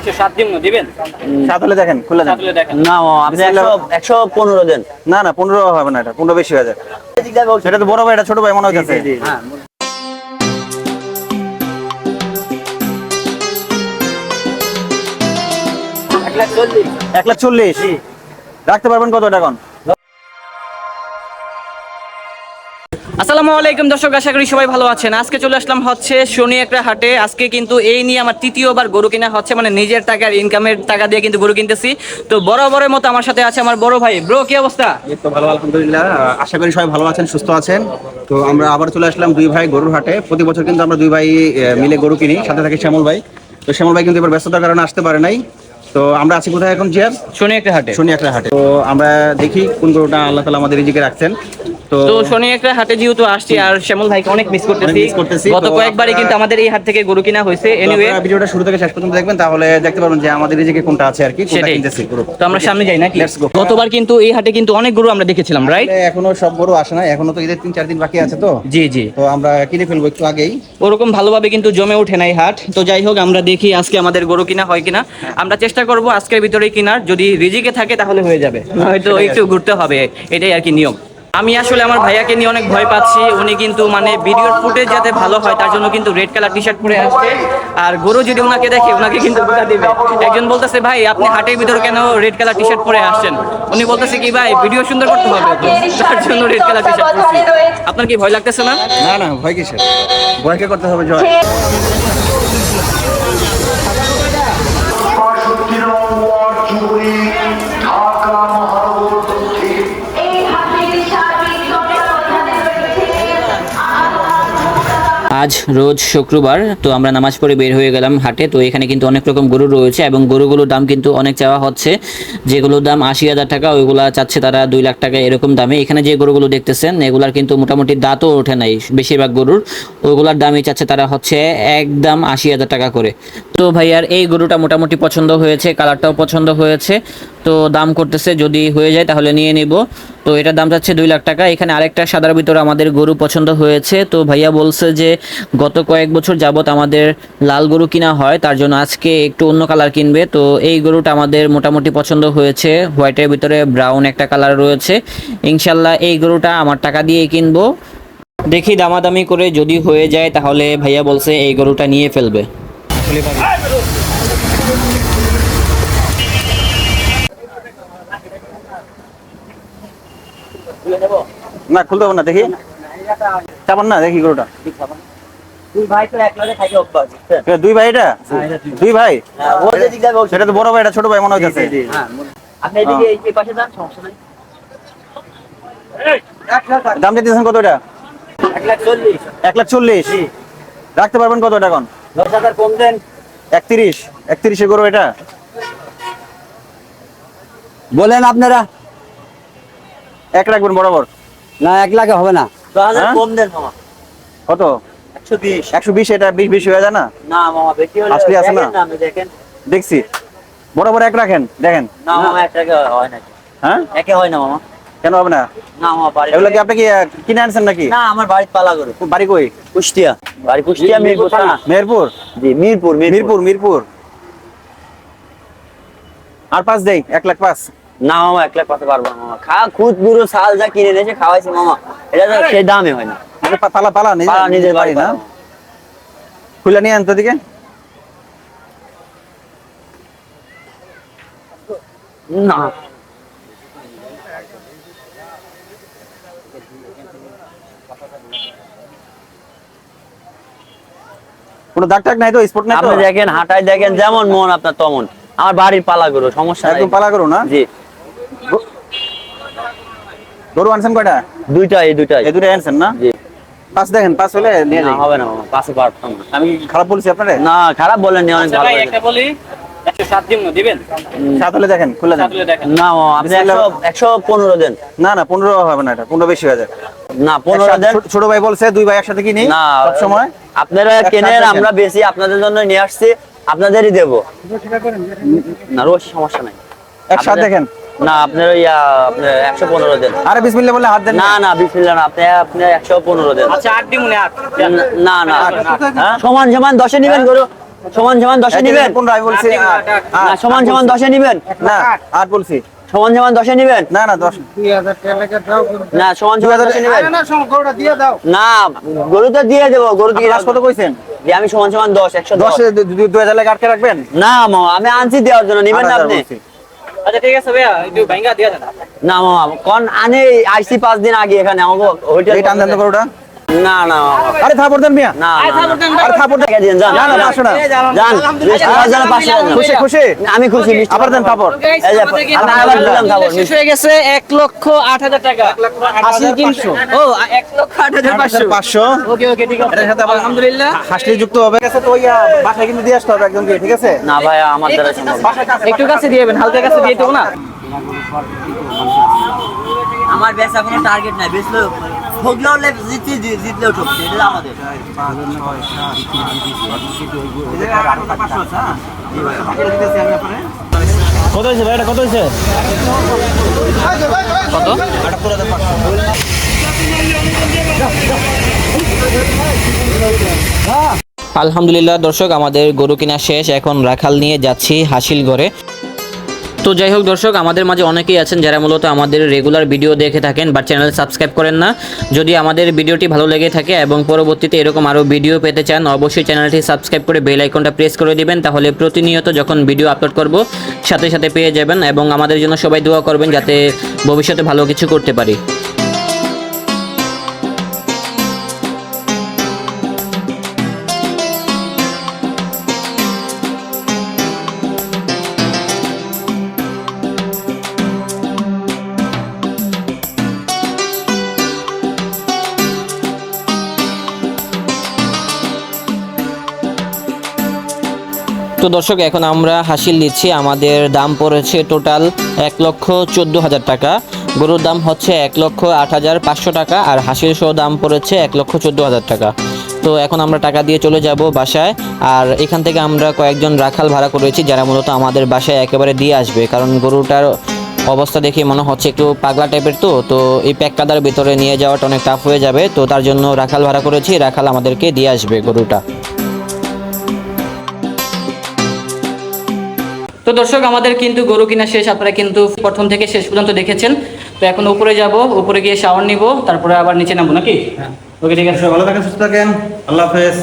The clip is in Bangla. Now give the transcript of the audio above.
একশো সাত দিন দিবেন? সাত হলে দেখেন খুলে দেন। সাতলে দেখেন। না আপনি একশো একশো পনেরো দেন। না না পনেরো হবে না এটা পনেরো বেশি হয়ে যায়। সেটা তো বড় ভাই এটা ছোট ভাই মনে হচ্ছে হ্যাঁ এক লাখ চল্লিশ। রাখতে পারবেন কত টাকা এখন? আসসালামু আলাইকুম দর্শক আশা করি সবাই ভালো আছেন। আজকে চলে আসলাম হচ্ছে শনি একটা হাটে। আজকে কিন্তু এই নিয়ে আমার তৃতীয়বার গরু কিনা হচ্ছে মানে নিজের টাকার ইনকামের টাকা দিয়ে কিন্তু গরু কিনতেছি। তো বরাবরের মতো আমার সাথে আছে আমার বড় ভাই। ব্রো কি অবস্থা? তো ভালো আলহামদুলিল্লাহ। আশা করি সবাই ভালো আছেন সুস্থ আছেন। তো আমরা আবার চলে আসলাম দুই ভাই গরুর হাটে। প্রতি বছর কিন্তু আমরা দুই ভাই মিলে গরু কিনি। সাথে থাকে শ্যামল ভাই। তো শ্যামল ভাই কিন্তু এবার ব্যস্ততার কারণে আসতে পারে নাই। তো আমরা আছি কোথায় এখন জিয়ার? শনি একটা হাটে। শনি একটা হাটে। তো আমরা দেখি কোন গরুটা আল্লাহ তালা আমাদের রিজিকে রাখছেন। তো শনি একটা হাটে যেহেতু আসছি আর শ্যামল ভাইকে অনেক মিস করতেছি। গত কয়েকবারই কিন্তু আমাদের এই হাট থেকে গরু কিনা হয়েছে এনিওয়ে ভিডিওটা শুরু থেকে শেষ পর্যন্ত দেখবেন তাহলে দেখতে পারবেন যে আমাদের রিজিকে কোনটা আছে আর কি কোনটা কিনতেছি গরু। তো আমরা সামনে যাই নাকি? Let's go. গতবার কিন্তু এই হাটে কিন্তু অনেক গরু আমরা দেখেছিলাম রাইট এখনও সব গরু আসে না এখনও তো ঈদের তিন চার দিন বাকি আছে তো। জি জি। তো আমরা কিনে ফেলব একটু আগেই। ওরকম ভালোভাবে কিন্তু জমে ওঠে নাই হাট। তো যাই হোক আমরা দেখি আজকে আমাদের গরু কিনা হয় কিনা। আমরা চেষ্টা করব আজকের ভিতরেই কিনার যদি রিজিকে থাকে তাহলে হয়ে যাবে। হয়তো একটু ঘুরতে হবে এটাই আর কি নিয়ম। আমি আসলে আমার ভাইয়াকে নিয়ে অনেক ভয় পাচ্ছি। উনি কিন্তু মানে ভিডিওর ফুটেজ যাতে ভালো হয় তার জন্য কিন্তু রেড কালার টি শার্ট পরে আসছে। আর গরু যদি ওনাকে দেখে ওনাকে কিন্তু বোকা দিবে। একজন বলতেছে ভাই আপনি হাটের ভিতরে কেন রেড কালার টি শার্ট পরে আসছেন? উনি বলতেছে কি ভাই ভিডিও সুন্দর করতে হবে তার জন্য রেড কালার টি শার্ট পরছি। আপনার কি ভয় লাগতেছে না? না না ভয় কিসের? ভয়কে করতে হবে জয়। আজ রোজ শুক্রবার, তো আমরা নামাজ পড়ে বের হয়ে গেলাম হাটে। তো এখানে কিন্তু অনেক রকম গরু রয়েছে এবং গরুগুলোর দাম কিন্তু অনেক চাওয়া হচ্ছে। যেগুলোর দাম আশি হাজার টাকা, ওইগুলা চাচ্ছে তারা দুই লাখ টাকা এরকম দামে। এখানে যে গরুগুলো দেখতেছেন, এগুলার কিন্তু মোটামুটি দাঁতও ওঠে নাই বেশিরভাগ গরুর। ওইগুলার দামই চাচ্ছে তারা হচ্ছে একদম আশি হাজার টাকা করে। তো ভাইয়ার, এই গরুটা মোটামুটি পছন্দ হয়েছে, কালারটাও পছন্দ হয়েছে। তো দাম করতেছে, যদি হয়ে যায় তাহলে নিয়ে নিব। তো এটার দাম চাচ্ছে দুই লাখ টাকা। এখানে আরেকটা সাদার ভিতরে আমাদের গরু পছন্দ হয়েছে। তো ভাইয়া বলছে যে গত কয়েক বছর যাবত আমাদের লাল গরু কিনা হয়, তার জন্য আজকে একটু অন্য কালার কিনবে। তো এই গরুটা আমাদের মোটামুটি পছন্দ হয়েছে। হোয়াইটের ভিতরে ব্রাউন একটা কালার রয়েছে। ইনশাল্লাহ এই গরুটা আমার টাকা দিয়ে কিনবো। দেখি দামাদামি করে যদি হয়ে যায়, তাহলে ভাইয়া বলছে এই গরুটা নিয়ে ফেলবে। না, খুলতে হবে না, দেখি। চাপান না, দেখি গরুটা। দুই ভাই তো এক থাকে অভ্যাস দুই ভাই এটা? দুই ভাই? হ্যাঁ, ও তো বড় ভাই এটা ছোট ভাই মনে হচ্ছে হ্যাঁ, আপনি এদিকে এই- এই পাশে যান সমস্যা নাই। দাম দিতেছেন কত এটা? এক লাখ চল্লিশ। এক লাখ চল্লিশ? রাখতে পারবেন কত এটা এখন? দশ হাজার কম দেন। একত্রিশ। একত্রিশে গরু এটা? বলেন আপনারা। এক রাখবেন বরাবর। না এক লাখে হবে না। হ্যাঁ? কম দেন কত? একশো বিশ। একশো বিশ এটা বিশ বিশ হয়ে যায় না? না মামা বেশি হলে আসলে আছে না? দেখেন দেখেন। দেখছি। বরাবর এক রাখেন দেখেন। না মামা একটাকে হয় না। হ্যাঁ? একে হয় না মামা। কেন হবে না? না মামা বাড়ি এগুলো কি আপনি কি কিনে আনছেন নাকি? না আমার বাড়ির পালা গরু বাড়ি কই? কুষ্টিয়া। বাড়ি কুষ্টিয়া মিরপুর থানা। জি মিরপুর মিরপুর। মিরপুর আর পাঁচ দেই এক লাখ পাঁচ। না মামা এক লাখ পারব মামা। খা খুদ বুড়ো সাল যা কিনে এনেছে খাওয়াইছি মামা। এটা তো সেই দামে হয় না। পালা পালা নিজের বাড়ি না? খুলে নিয়ে আন তো দিকে না। কোনো দাগ টাগ নাই তো? স্পট নাই আপনি দেখেন হাঁটায় দেখেন যেমন মন আপনার তেমন। আমার বাড়ির পালা গরু সমস্যা নাই। একদম পালা করো না? জি। গরু আনছেন কয়টা? দুইটা এই দুইটাই। এই দুটো আনছেন না? জি। পাঁচ দেখেন পাঁচ হলে নিয়ে যাই। হবে না পারতাম আমি খারাপ বলছি আপনারে? না খারাপ বলেন নি অনেক ভালো বলেন। একটা বলি দিন দিবেন? হলে দেখেন খুলে দেখেন। না আপনি বিসমিল্লাহ। একশো একশো পনেরো দেন। না না পনেরো হবে না এটা পনেরো বেশি হয়ে যায়। না দেন। ছোট- ভাই বলছে দুই ভাই একসাথে কিনি না সব সময়। আপনারা কেনেন আমরা বেশি আপনাদের জন্য নিয়ে আসছি আপনাদেরই দেবো। না রোজ সমস্যা নাই। একসাথে দেখেন। না আপনার ইয়া আপনার একশো পনেরো দেন। আরে বিসমিল্লাহ বলে হাত দেন না না? বিসমিল্লাহ না আপনি আপনি একশো পনেরো দেন। আচ্ছা আট দিন আট না না। হ্যাঁ? সমান সমান দশে নিবেন গরু। সমান সমান দশে নিবেন। পনেরো আমি বলছি। না সমান সমান দশে নিবেন। না আট বলছি। সমান সমান দশে নিবেন। না না দশ। না সমান সমান দশে নিবেন। না গরু তো দিয়ে দেবো গরু দিয়ে কত কইছেন? যে আমি সমান সমান দশ একশো দশ। দু হাজার লাগে আটকে রাখবেন? না আমি আনছি দেওয়ার জন্য নিবেন না আপনি। আচ্ছা ঠিক আছে ভাইয়া একটু ভাঙ্গা দিয়ে দেন। না মামা কোন আনে আইসি পাঁচ দিন আগে এখানে আমাকে হোটেল এই টান দেন তো না না আরে থাপড় দেন মিয়া। না না, না আরে থাপড় দেন। যান না, না, পাঁচশো না। যান মিষ্টি পাঁচশো খুশি খুশি? আমি খুশি আবার দেন থাপড়। এই যে, আমি আবার দিলাম খাব শেষ হয়ে গেছে এক লক্ষ আট হাজার টাকা। হাসিল কিনছো ও এক লক্ষ আট হাজার পাঁচশো। পাঁচশো। ওকে ওকে ঠিক আছে। সাথে আলহামদুলিল্লাহ। হাসলি যুক্ত হবে। ঠিক তো ওই বাসায় কিন্তু দিয়ে আসতে হবে একজনকে ঠিক আছে? না ভাই আমার দ্বারা সম্ভব একটু কাছে দিয়েবেন হালকা কাছে দিয়ে দেবো না? আমার বেচা কোনো টার্গেট নাই বেচলেও ঠকলেও জিততে জিতলেও ঠকছে এটা আমাদের। কত হয়েছে ভাই এটা কত হয়েছে? আলহামদুলিল্লাহ দর্শক আমাদের গরু কিনা শেষ। এখন রাখাল নিয়ে যাচ্ছি হাসিল ঘরে তো যাই হোক দর্শক, আমাদের মাঝে অনেকেই আছেন যারা মূলত আমাদের রেগুলার ভিডিও দেখে থাকেন বা চ্যানেল সাবস্ক্রাইব করেন না। যদি আমাদের ভিডিওটি ভালো লেগে থাকে এবং পরবর্তীতে এরকম আরও ভিডিও পেতে চান, অবশ্যই চ্যানেলটি সাবস্ক্রাইব করে বেল আইকনটা প্রেস করে দিবেন। তাহলে প্রতিনিয়ত যখন ভিডিও আপলোড করব, সাথে সাথে পেয়ে যাবেন এবং আমাদের জন্য সবাই দোয়া করবেন যাতে ভবিষ্যতে ভালো কিছু করতে পারি। তো দর্শক, এখন আমরা হাসিল দিচ্ছি। আমাদের দাম পড়েছে টোটাল এক লক্ষ চোদ্দ হাজার টাকা। গরুর দাম হচ্ছে এক লক্ষ আট হাজার পাঁচশো টাকা আর হাসিল সহ দাম পড়েছে এক লক্ষ চোদ্দ হাজার টাকা। তো এখন আমরা টাকা দিয়ে চলে যাব বাসায়। আর এখান থেকে আমরা কয়েকজন রাখাল ভাড়া করেছি যারা মূলত আমাদের বাসায় একেবারে দিয়ে আসবে। কারণ গরুটার অবস্থা দেখে মনে হচ্ছে একটু পাগলা টাইপের তো। তো এই প্যাক কাদার ভিতরে নিয়ে যাওয়াটা অনেক টাফ হয়ে যাবে। তো তার জন্য রাখাল ভাড়া করেছি। রাখাল আমাদেরকে দিয়ে আসবে গরুটা। তো দর্শক আমাদের কিন্তু গরু কিনা শেষ আপনারা কিন্তু প্রথম থেকে শেষ পর্যন্ত দেখেছেন। তো এখন উপরে যাব উপরে গিয়ে শাওয়ার নিব তারপরে আবার নিচে নামবো নাকি? ওকে ঠিক আছে। ভালো থাকেন সুস্থ থাকেন। আল্লাহ হাফেজ।